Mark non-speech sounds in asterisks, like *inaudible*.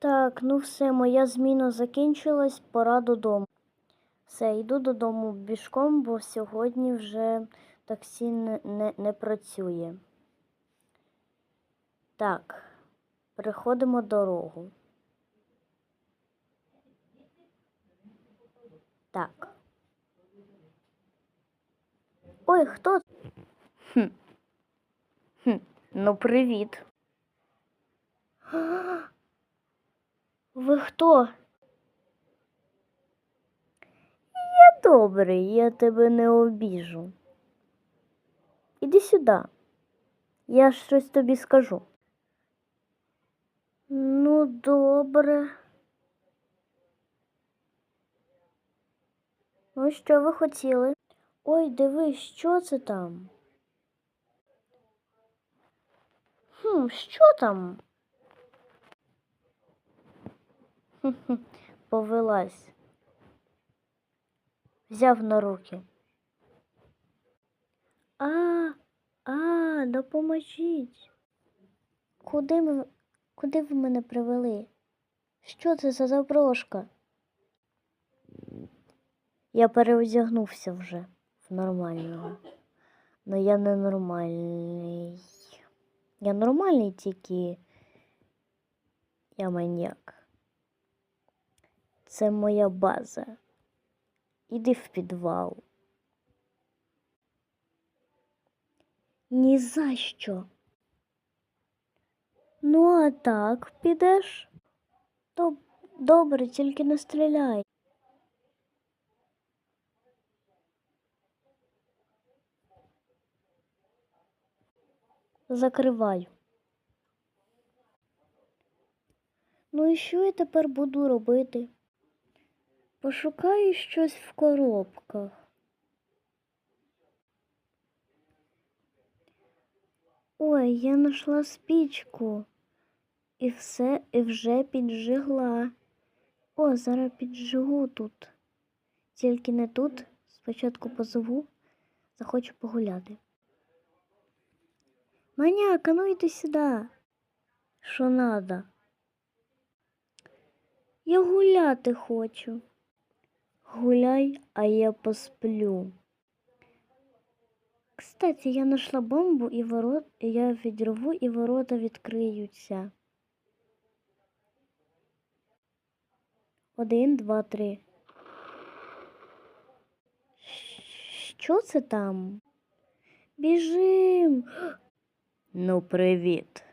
Так, ну все, моя зміна закінчилась, пора додому. Все, йду додому бішком, бо сьогодні вже таксі не, не, не працює. Так, переходимо дорогу. Так. Ой, хто? Хм. Хм. Ну, привіт. *gasps* Ви хто? Я добрий, я тебе не обіжу. Іди сюди. Я щось тобі скажу. Ну, добре. Ну, що ви хотіли? Ой, дивись, що це там? Хм, що там? Повелась. Взяв на руки. А, а, допоможіть. Куди ми, куди ви мене привели? Що це за заброшка? Я переодягнувся вже в нормального. Но я не нормальний. Я нормальний, тільки я маньяк. Це моя база. Іди в підвал. Ні за що. Ну, а так підеш? То добре, тільки не стріляй. Закриваю. Ну і що я тепер буду робити? Пошукаю щось в коробках. Ой, я знайшла спічку. І все, і вже піджигла. О, зараз піджигу тут. Тільки не тут. Спочатку позову, захочу погуляти. Маняка, ну сюди. Що надо? Я гуляти хочу. Гуляй, а я посплю. Кстати, я знайшла бомбу і ворот, я відірву і ворота відкриються. Один, два, три. Що це там? Біжим. *gasps* Ну, привіт.